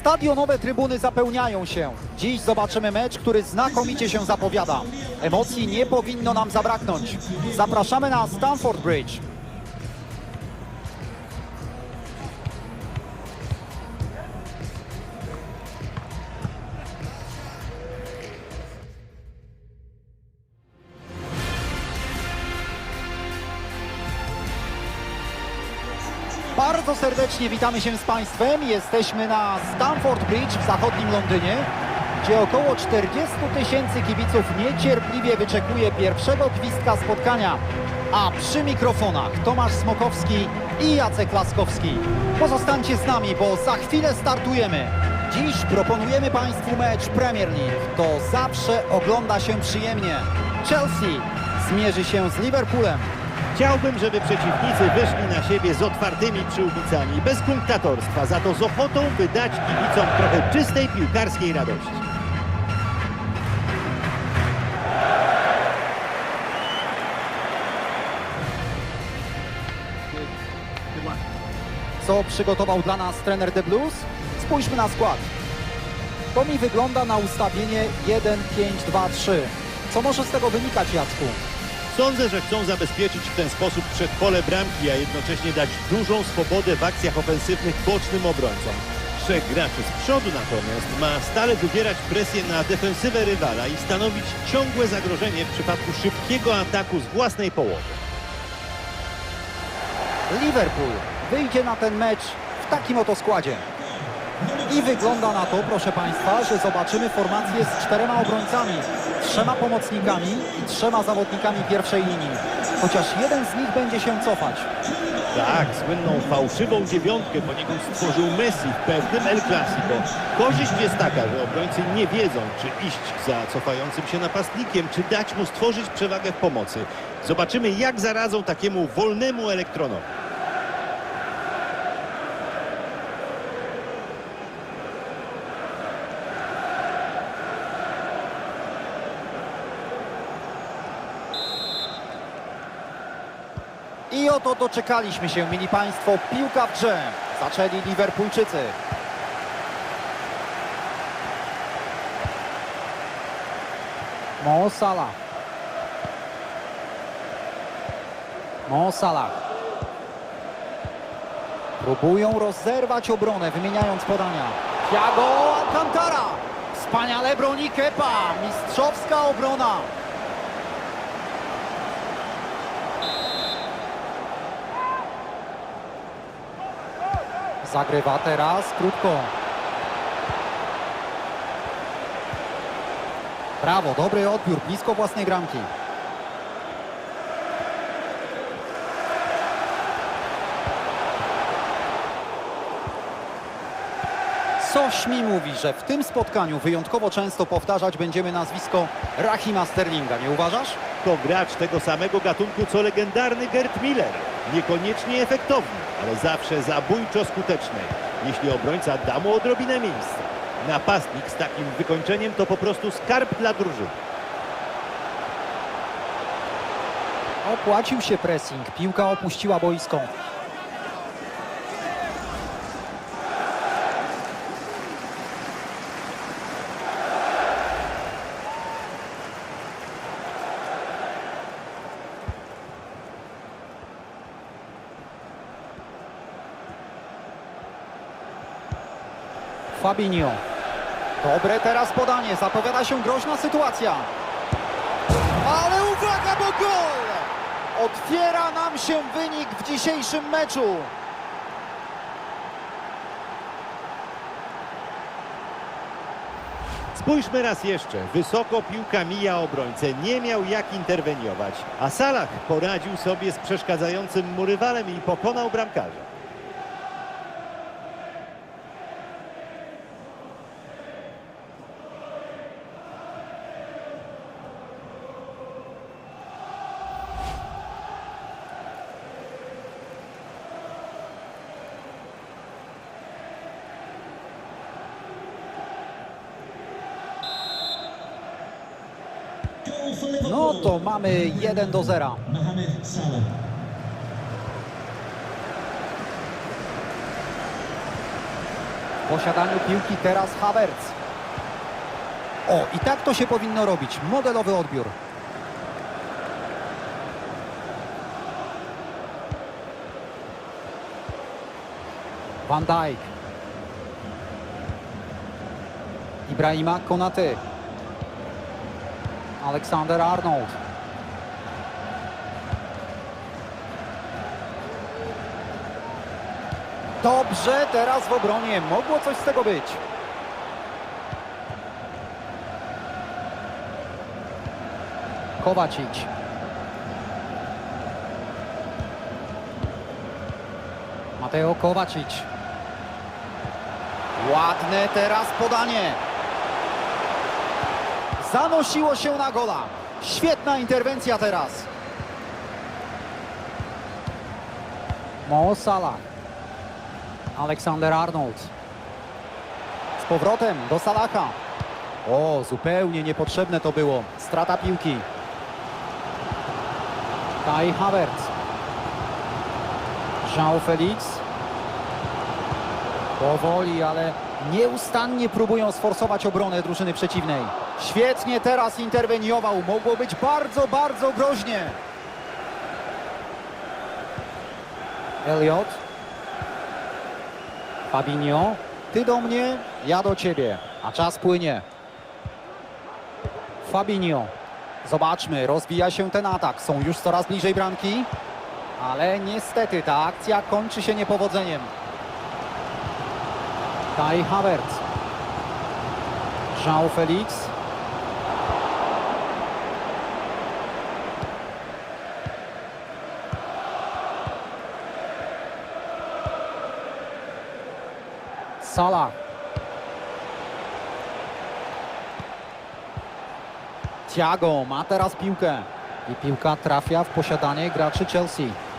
Stadionowe trybuny zapełniają się. Dziś zobaczymy mecz, który znakomicie się zapowiada. Emocji nie powinno nam zabraknąć. Zapraszamy na Stamford Bridge. Bardzo serdecznie witamy się z Państwem. Jesteśmy na Stamford Bridge w zachodnim Londynie, gdzie około 40 tysięcy kibiców niecierpliwie wyczekuje pierwszego gwizdka spotkania. A przy mikrofonach Tomasz Smokowski i Jacek Laskowski. Pozostańcie z nami, bo za chwilę startujemy. Dziś proponujemy Państwu mecz Premier League. To zawsze ogląda się przyjemnie. Chelsea zmierzy się z Liverpoolem. Chciałbym, żeby przeciwnicy wyszli na siebie z otwartymi przyłbicami, bez punktatorstwa, za to z ochotą by dać kibicom trochę czystej piłkarskiej radości. Co przygotował dla nas trener The Blues? Spójrzmy na skład. To mi wygląda na ustawienie 1-5-2-3. Co może z tego wynikać, Jacku? Sądzę, że chcą zabezpieczyć w ten sposób przedpole bramki, a jednocześnie dać dużą swobodę w akcjach ofensywnych bocznym obrońcom. Trzech graczy z przodu natomiast ma stale wywierać presję na defensywę rywala i stanowić ciągłe zagrożenie w przypadku szybkiego ataku z własnej połowy. Liverpool wyjdzie na ten mecz w takim oto składzie. I wygląda na to, proszę Państwa, że zobaczymy formację z czterema obrońcami, trzema pomocnikami i trzema zawodnikami pierwszej linii. Chociaż jeden z nich będzie się cofać. Tak, słynną fałszywą dziewiątkę poniekąd stworzył Messi w pewnym El Clasico. Korzyść jest taka, że obrońcy nie wiedzą, czy iść za cofającym się napastnikiem, czy dać mu stworzyć przewagę w pomocy. Zobaczymy, jak zaradzą takiemu wolnemu elektronowi. I oto doczekaliśmy się, mili Państwo, piłka w grze. Zaczęli Liverpoolczycy. Mo Salah. Mo Salah. Próbują rozerwać obronę, wymieniając podania. Thiago Alcantara. Wspaniale broni Kepa. Mistrzowska obrona. Zagrywa teraz krótko. Brawo, dobry odbiór, blisko własnej bramki. Coś mi mówi, że w tym spotkaniu wyjątkowo często powtarzać będziemy nazwisko Rahima Sterlinga, nie uważasz? To gracz tego samego gatunku, co legendarny Gerd Miller. Niekoniecznie efektowny, ale zawsze zabójczo skuteczny, jeśli obrońca da mu odrobinę miejsca. Napastnik z takim wykończeniem to po prostu skarb dla drużyny. Opłacił się pressing, piłka opuściła boisko. Fabinho. Dobre teraz podanie, zapowiada się groźna sytuacja. Ale uwaga, bo gol! Otwiera nam się wynik w dzisiejszym meczu. Spójrzmy raz jeszcze. Wysoko piłka mija obrońcę. Nie miał jak interweniować. A Salah poradził sobie z przeszkadzającym mu rywalem i pokonał bramkarza. No to mamy 1 do 0. Mohamed Salah. posiadaniu piłki teraz Havertz. O, i tak to się powinno robić. Modelowy odbiór. Van Dijk. Ibrahima Konaty. Aleksander Arnold. Dobrze, teraz w obronie. Mogło coś z tego być. Kowacic. Mateo Kowacic. Ładne teraz podanie. Zanosiło się na gola. Świetna interwencja teraz. Mo Salah. Aleksander Arnold. Z powrotem do Salaha. O, zupełnie niepotrzebne to było. Strata piłki. Kai Havertz. João Felix. Powoli, ale nieustannie próbują sforsować obronę drużyny przeciwnej. Świetnie teraz interweniował. Mogło być bardzo, bardzo groźnie. Elliot. Fabinho. Ty do mnie, ja do ciebie. A czas płynie. Fabinho. Zobaczmy, rozwija się ten atak. Są już coraz bliżej bramki. Ale niestety ta akcja kończy się niepowodzeniem. Kai Havertz. João Felix. Salah. Thiago ma teraz piłkę. I piłka trafia w posiadanie graczy Chelsea.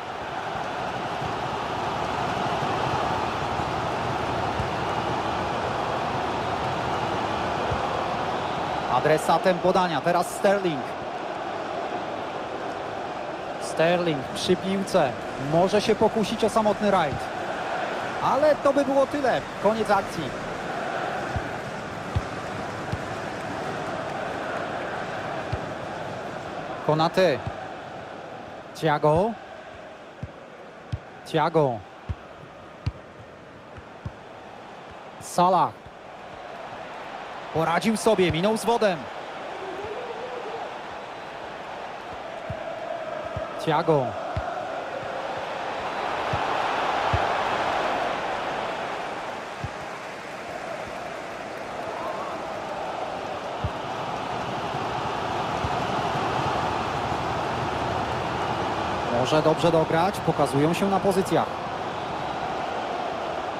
Adresatem podania, teraz Sterling. Sterling przy piłce. Może się pokusić o samotny rajd. Ale to by było tyle. Koniec akcji. Konaty. Thiago. Thiago. Salah. Poradził sobie, minął z wodem. Thiago. Może dobrze dograć, pokazują się na pozycjach.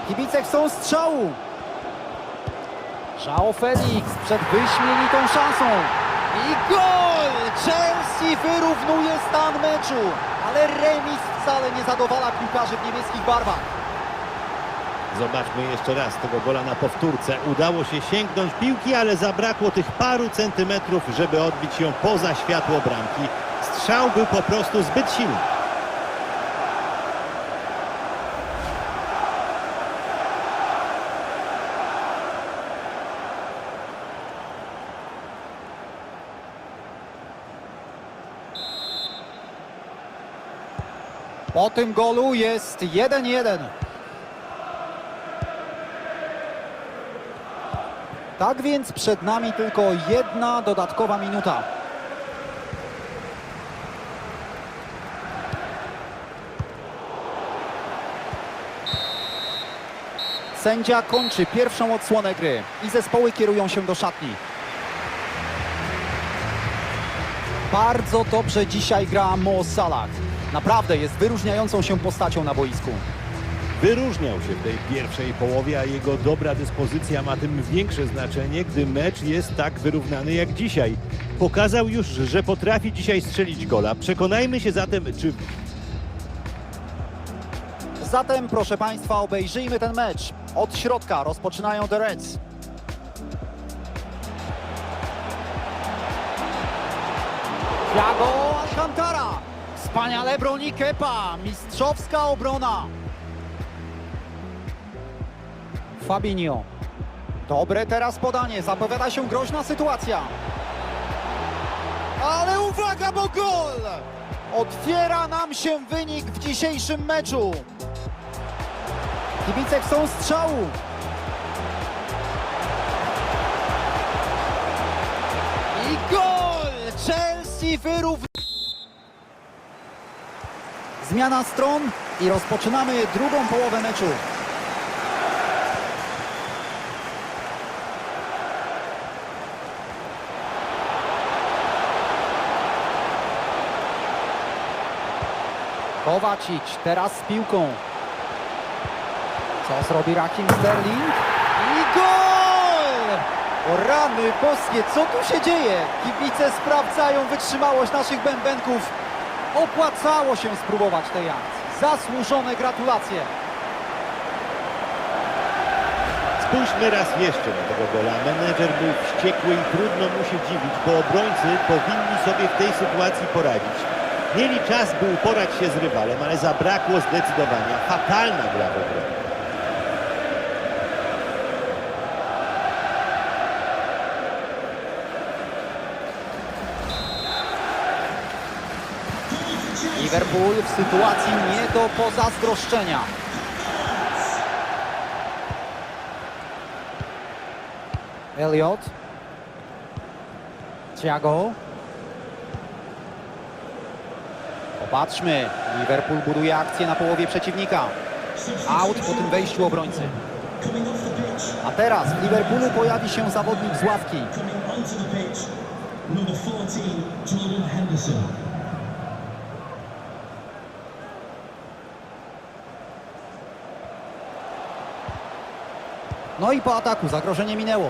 Kibice chcą strzału. João Felix przed wyśmienitą szansą. I gol! Chelsea wyrównuje stan meczu. Ale remis wcale nie zadowala piłkarzy w niebieskich barwach. Zobaczmy jeszcze raz tego gola na powtórce. Udało się sięgnąć piłki, ale zabrakło tych paru centymetrów, żeby odbić ją poza światło bramki. Strzał był po prostu zbyt silny. Po tym golu jest 1-1. Tak więc przed nami tylko jedna dodatkowa minuta. Sędzia kończy pierwszą odsłonę gry i zespoły kierują się do szatni. Bardzo dobrze dzisiaj gra Mo Salah. Naprawdę jest wyróżniającą się postacią na boisku. Wyróżniał się w tej pierwszej połowie, a jego dobra dyspozycja ma tym większe znaczenie, gdy mecz jest tak wyrównany jak dzisiaj. Pokazał już, że potrafi dzisiaj strzelić gola. Przekonajmy się zatem, czy Zatem, proszę Państwa, obejrzyjmy ten mecz. Od środka rozpoczynają The Reds. Thiago Alcantara. Wspaniale broni Kepa. Mistrzowska obrona. Fabinho. Dobre teraz podanie, zapowiada się groźna sytuacja. Ale uwaga, bo gol! Otwiera nam się wynik w dzisiejszym meczu. Kibice chcą strzału. I gol! Chelsea wyrówna. Zmiana stron i rozpoczynamy drugą połowę meczu. Kowacic teraz z piłką. Co zrobi Rakim Sterling? I gol! O rany boskie, co tu się dzieje? Kibice sprawdzają wytrzymałość naszych bębenków. Opłacało się spróbować tej akcji. Zasłużone gratulacje. Spójrzmy raz jeszcze na tego gola. Menedżer był wściekły i trudno mu się dziwić, bo obrońcy powinni sobie w tej sytuacji poradzić. Mieli czas, by uporać się z rywalem, ale zabrakło zdecydowania. Fatalna gra w obronie. Liverpool w sytuacji nie do pozazdroszczenia. Elliot. Thiago. Popatrzmy. Liverpool buduje akcję na połowie przeciwnika. Out po tym wejściu obrońcy. A teraz w Liverpoolu pojawi się zawodnik z ławki. Number 14, Jordan Henderson. No i po ataku zagrożenie minęło.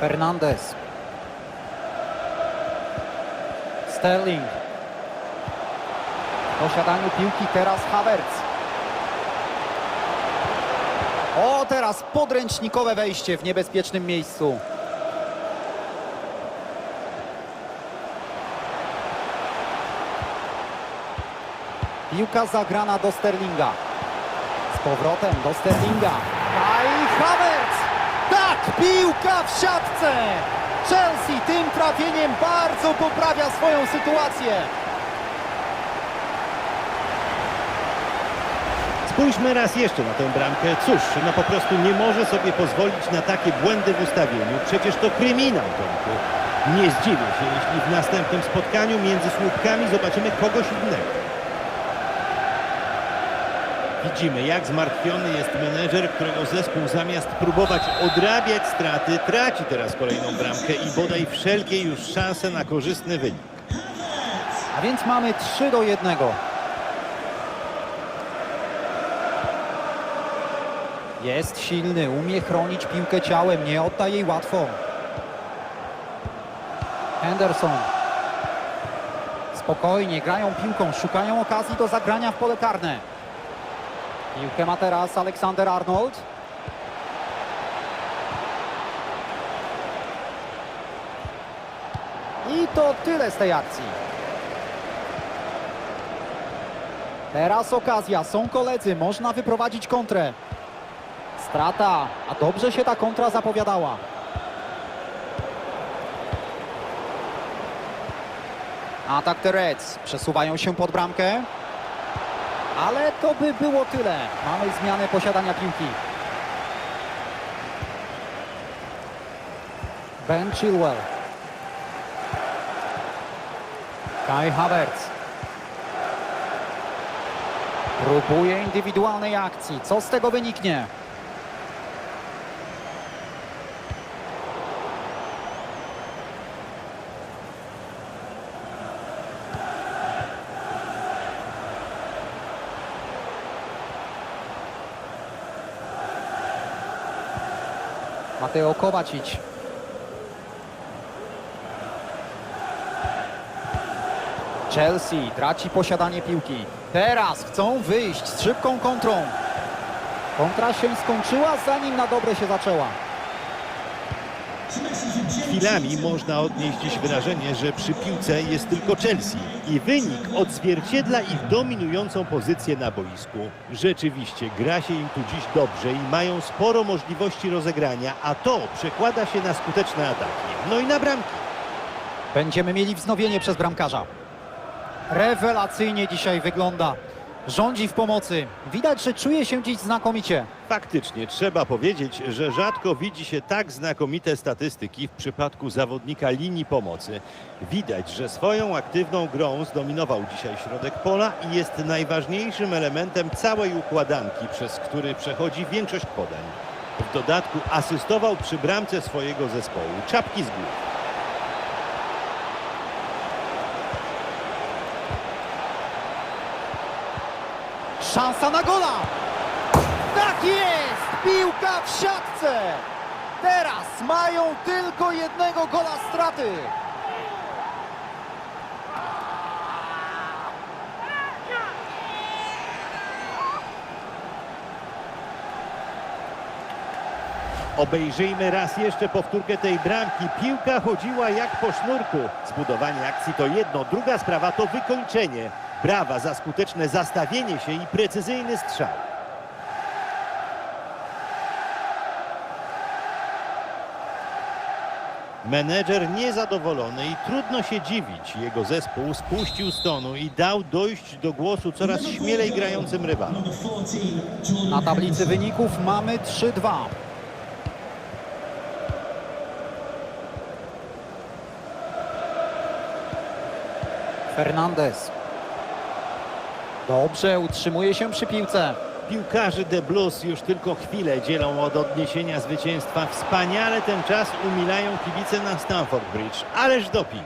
Fernandez. Sterling. W posiadaniu piłki teraz Havertz. O, teraz podręcznikowe wejście w niebezpiecznym miejscu. Piłka zagrana do Sterlinga. Z powrotem do Sterlinga. Kai Havertz! Tak, piłka w siatce! Chelsea tym trafieniem bardzo poprawia swoją sytuację. Spójrzmy raz jeszcze na tę bramkę. Cóż, no po prostu nie może sobie pozwolić na takie błędy w ustawieniu. Przecież to kryminał, Tomku. Nie zdziwię się, jeśli w następnym spotkaniu między słupkami zobaczymy kogoś innego. Widzimy, jak zmartwiony jest menedżer, którego zespół zamiast próbować odrabiać straty, traci teraz kolejną bramkę i bodaj wszelkie już szanse na korzystny wynik. A więc mamy 3 do 1. Jest silny, umie chronić piłkę ciałem, nie odda jej łatwo. Henderson. Spokojnie, grają piłką, szukają okazji do zagrania w pole karne. Piłkę ma teraz Aleksander Arnold. I to tyle z tej akcji. Teraz okazja, są koledzy, można wyprowadzić kontrę. Strata, a dobrze się ta kontra zapowiadała. Atak The Reds, przesuwają się pod bramkę. Ale to by było tyle. Mamy zmianę posiadania piłki. Ben Chilwell. Kai Havertz. Próbuje indywidualnej akcji. Co z tego wyniknie? Mateo Kovacic. Chelsea traci posiadanie piłki. Teraz chcą wyjść z szybką kontrą. Kontra się skończyła, zanim na dobre się zaczęła. Chwilami można odnieść dziś wrażenie, że przy piłce jest tylko Chelsea i wynik odzwierciedla ich dominującą pozycję na boisku. Rzeczywiście gra się im tu dziś dobrze i mają sporo możliwości rozegrania, a to przekłada się na skuteczne ataki. No i na bramki. Będziemy mieli wznowienie przez bramkarza. Rewelacyjnie dzisiaj wygląda. Rządzi w pomocy. Widać, że czuje się dziś znakomicie. Faktycznie trzeba powiedzieć, że rzadko widzi się tak znakomite statystyki w przypadku zawodnika linii pomocy. Widać, że swoją aktywną grą zdominował dzisiaj środek pola i jest najważniejszym elementem całej układanki, przez który przechodzi większość podań. W dodatku asystował przy bramce swojego zespołu. Czapki z góry. Szansa na gola! Tak jest! Piłka w siatce! Teraz mają tylko jednego gola straty. Obejrzyjmy raz jeszcze powtórkę tej bramki. Piłka chodziła jak po sznurku. Zbudowanie akcji to jedno, druga sprawa to wykończenie. Brawa za skuteczne zastawienie się i precyzyjny strzał. Menedżer niezadowolony i trudno się dziwić. Jego zespół spuścił z tonu i dał dojść do głosu coraz śmielej grającym rywalom. Number 14, Jordan Na tablicy wyników mamy 3-2. Fernandez. Dobrze, utrzymuje się przy piłce. Piłkarzy The Blues już tylko chwilę dzielą od odniesienia zwycięstwa. Wspaniale ten czas umilają kibice na Stamford Bridge. Ależ doping.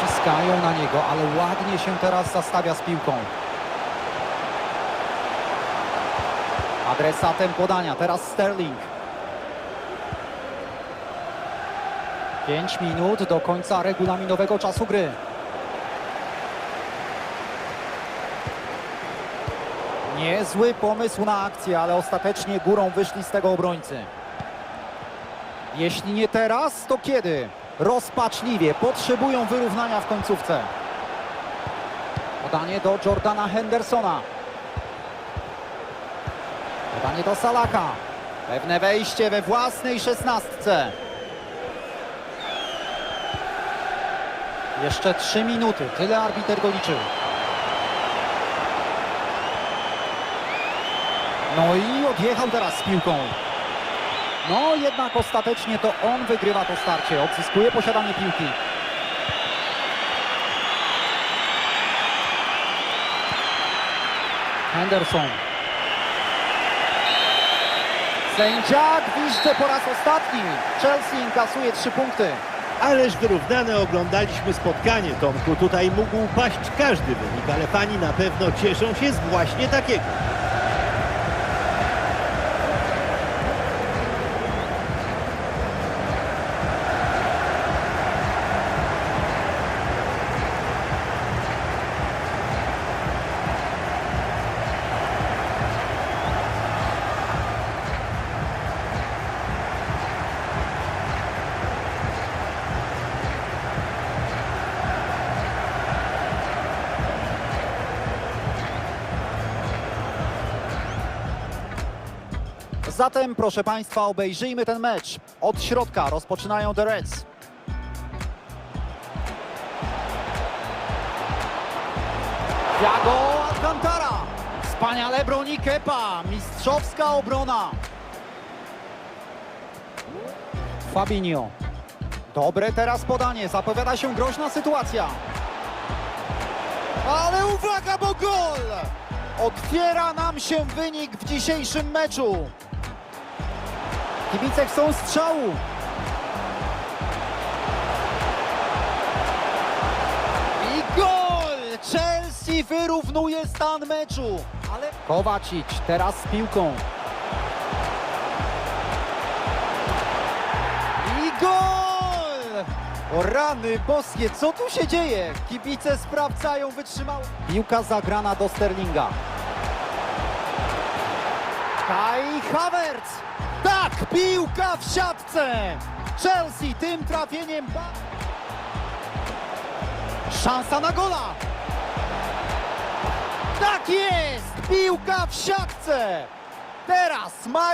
Ciskają na niego, ale ładnie się teraz zastawia z piłką. Adresatem podania, teraz Sterling. 5 minut do końca regulaminowego czasu gry. Niezły pomysł na akcję, ale ostatecznie górą wyszli z tego obrońcy. Jeśli nie teraz, to kiedy? Rozpaczliwie potrzebują wyrównania w końcówce. Podanie do Jordana Hendersona. Podanie do Salaka. Pewne wejście we własnej szesnastce. Jeszcze trzy minuty. Tyle arbiter go liczył. No i odjechał teraz z piłką. No jednak ostatecznie to on wygrywa to starcie, odzyskuje posiadanie piłki. Henderson. Sędzia gwizdże po raz ostatni. Chelsea inkasuje trzy punkty. Ależ wyrównane oglądaliśmy spotkanie, Tomku. Tutaj mógł paść każdy wynik, ale fani na pewno cieszą się z właśnie takiego. Zatem, proszę Państwa, obejrzyjmy ten mecz. Od środka rozpoczynają The Reds. Thiago Alcantara. Wspaniale broni Kepa. Mistrzowska obrona. Fabinho. Dobre teraz podanie. Zapowiada się groźna sytuacja. Ale uwaga, bo gol! Otwiera nam się wynik w dzisiejszym meczu. Kibice chcą strzału. I gol! Chelsea wyrównuje stan meczu. Ale Kowacic teraz z piłką. I gol! O rany boskie, co tu się dzieje? Kibice sprawdzają wytrzymałość. Piłka zagrana do Sterlinga. Kai Havertz! Piłka w siatce! Chelsea tym trafieniem... Szansa na gola! Tak jest! Piłka w siatce! Teraz mają...